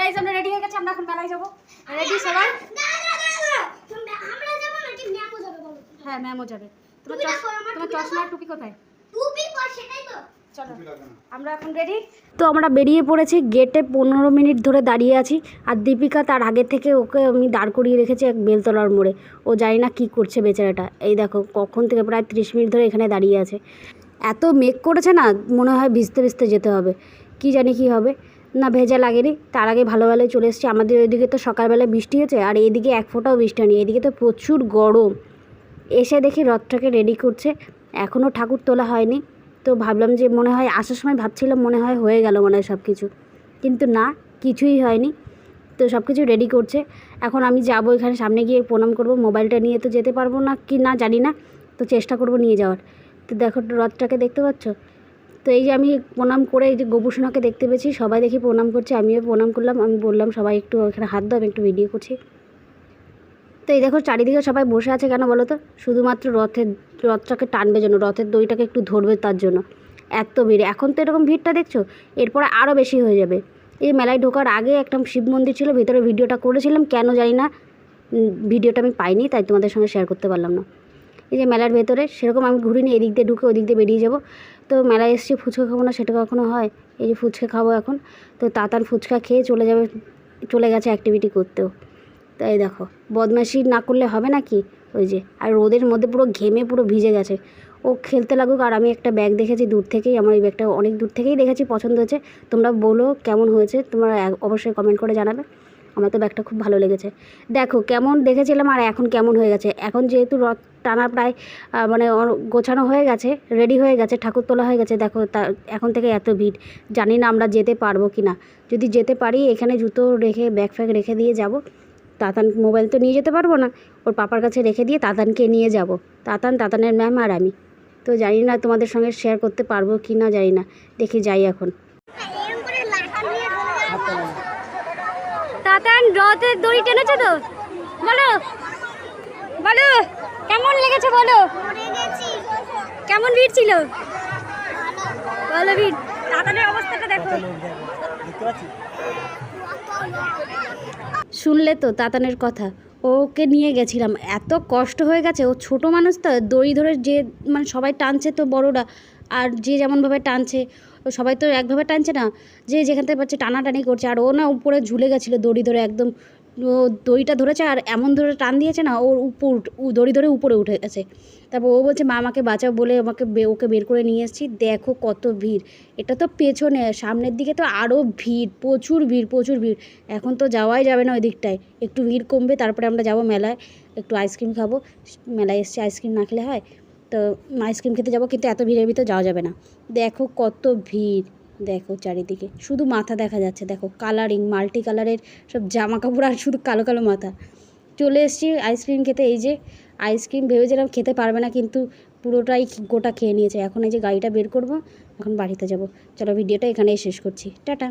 Guys আমরা ready হয়ে গেছি আমরা এখন মেলায় যাব। রেডি সবাই? আমরা যাব। নাকি ম্যামও যাবে বলো হ্যাঁ ম্যামও যাবে তোমার তোমার চশমা টুপি কোথায়? টুপি সেটাই তো। চলো আমরা এখন রেডি তো আমরা বেরিয়ে পড়েছি গেটে পনেরো মিনিট ধরে দাঁড়িয়ে আছি আর দীপিকা তার আগে থেকে ওকে আমি দাঁড় করিয়ে রেখেছি এক বেলতলার মোড়ে। ও জানি না কী করছে বেচারাটা। এই দেখো কখন থেকে প্রায় ত্রিশ মিনিট ধরে এখানে দাঁড়িয়ে আছে। এত মেঘ করেছে না মনে হয় ভিজতে ভিজতে যেতে হবে। কি জানি কি হবে। না ভেজা লাগেনি, তার আগে ভালো ভালোই চলে এসেছি। আমাদের ওইদিকে তো সকালবেলা বৃষ্টি হয়েছে, আর এইদিকে এক ফোঁটাও বৃষ্টি হয়নি। এদিকে তো প্রচুর গরম। এসে দেখি রথটাকে রেডি করছে। এখনও ঠাকুর তোলা হয়নি। তো ভাবলাম যে মনে হয়, আসার সময় ভাবছিলাম মনে হয় হয়ে গেল মনে হয় সব কিছু কিন্তু না, কিছুই হয়নি। তো সব কিছু রেডি করছে। এখন আমি যাব এখানে সামনে গিয়ে প্রণাম করব। মোবাইলটা নিয়ে তো যেতে পারব না কি না জানি না। তো চেষ্টা করব নিয়ে যাওয়ার। তো দেখো রথটাকে দেখতে পাচ্ছ? তো এই যে আমি প্রণাম করে এই যে গোপুসোনাকে দেখতে পেয়েছি, সবাই দেখি প্রণাম করছে, আমিও প্রণাম করলাম, আমি বললাম সবাই একটু এখানে হাত দাও, আমি একটু ভিডিও করছি। তো এই দেখো চারিদিকে সবাই বসে আছে কেন বলো তো? শুধুমাত্র রথের, রথটাকে টানবে জন্য রথের দইটাকে একটু ধরবে তার জন্য। এত ভিড়, এখন তো এরকম ভিড়টা দেখছ? এরপরে আরও বেশি হয়ে যাবে। এই মেলায় ঢোকার আগে একটা শিব মন্দির ছিল, ভিতরে ভিডিওটা করেছিলাম, কেন জানি না। ভিডিওটা আমি পাইনি, তাই তোমাদের সঙ্গে শেয়ার করতে পারলাম না। এই যে মেলার ভেতরে সেরকম আমি ঘুরি ঘুরিনি, এদিক দিয়ে ঢুকে ওদিক দিয়ে বেরিয়ে যাব। তো মেলায় এসেছি, ফুচকা খাব না, সেটা কখনো হয়? এই যে ফুচকা খাব এখন। তো তাতার ফুচকা খেয়ে চলে যাবে, চলে গেছে অ্যাক্টিভিটি করতেও। তাই দেখো, বদমাশি না করলে হবে নাকি ওই যে, আর রোদের মধ্যে পুরো ঘেমে পুরো ভিজে গেছে। ও খেলতে লাগুক, আর আমি একটা ব্যাগ দেখেছি দূর থেকেই, আমার ওই ব্যাগটা অনেক দূর থেকেই দেখেছি, পছন্দ হয়েছে। তোমরা বলো কেমন হয়েছে, তোমরা অবশ্যই কমেন্ট করে জানাবে। আমার তো ব্যাগটা খুব ভালো লেগেছে। দেখো, কেমন দেখেছিলাম, আর এখন কেমন হয়ে গেছে? এখন যেহেতু রথ টানা প্রায় মানে গোছানো হয়ে গেছে রেডি হয়ে গেছে, ঠাকুর তোলা হয়ে গেছে। দেখো তা, এখন থেকে এত ভিড়। জানি না আমরা যেতে পারব কি না। যদি যেতে পারি, এখানে জুতো রেখে ব্যাগ ফ্যাগ রেখে দিয়ে যাব। তাতান মোবাইল তো নিয়ে যেতে পারব না। ওর পাপার কাছে রেখে দিয়ে তাতানকে নিয়ে যাব। তাতান, তাতানের ম্যাম আর আমি। তো জানি না তোমাদের সঙ্গে শেয়ার করতে পারব কি না, জানি না। দেখি যাই এখন। তাতান, রথের দড়ি টেনেছো তো? বলো। বলো। কেমন লেগেছে বলো? কেমন ভিড় ছিল? ভালো ভিড়। অবস্থাটা দেখো। শুনলে তো তাতানের কথা। ওকে নিয়ে গেছিলাম। এত কষ্ট হয়ে গেছে। ও ছোট মানুষ তো দড়ি ধরে যে মানে সবাই টানছে তো বড়রা। আর যে যেমনভাবে টানছে ও সবাই তো একভাবে টানছে না। যে যেখান থেকে পাচ্ছে টানাটানি করছে। আর ও না উপরে ঝুলে গেছিল দড়ি ধরে একদম। দড়িটা ধরেছে আর এমন ধরে টান দিয়েছে না, ওর উপর দড়ি ধরে উপরে উঠে গেছে। তারপর ও বলছে, মা, আমাকে বাঁচাও, বলে আমাকে ওকে বের করে নিয়ে এসেছি। দেখো কত ভিড়। এটা তো পেছনে, সামনের দিকে তো আরও ভিড়, প্রচুর ভিড় প্রচুর ভিড়। এখন তো যাওয়াই যাবে না ওই দিকটায় একটু ভিড় কমবে, তারপরে আমরা যাব মেলায়। একটু আইসক্রিম খাব। মেলায় এসছে, আইসক্রিম না খেলে হয়। তো আইসক্রিম খেতে যাব, কিন্তু এত ভিড়ের ভিতর যাওয়া যাবে না। দেখো কত ভিড়। দেখো চারিদিকে, শুধু মাথা দেখা যাচ্ছে, দেখো কালারিং মাল্টি কালারের সব জামা কাপড় আর শুধু কালো কালো মাথা। চলে এসেছি আইসক্রিম খেতে, এই যে আইসক্রিম ভেবেছিলাম খেতে পারবে না, কিন্তু পুরোটাই গোটা খেয়ে নিয়েছে। এখন এই যে গাড়িটা বের করব, এখন বাড়িতে যাব। চলো ভিডিওটা এখানেই শেষ করছি। টাটা!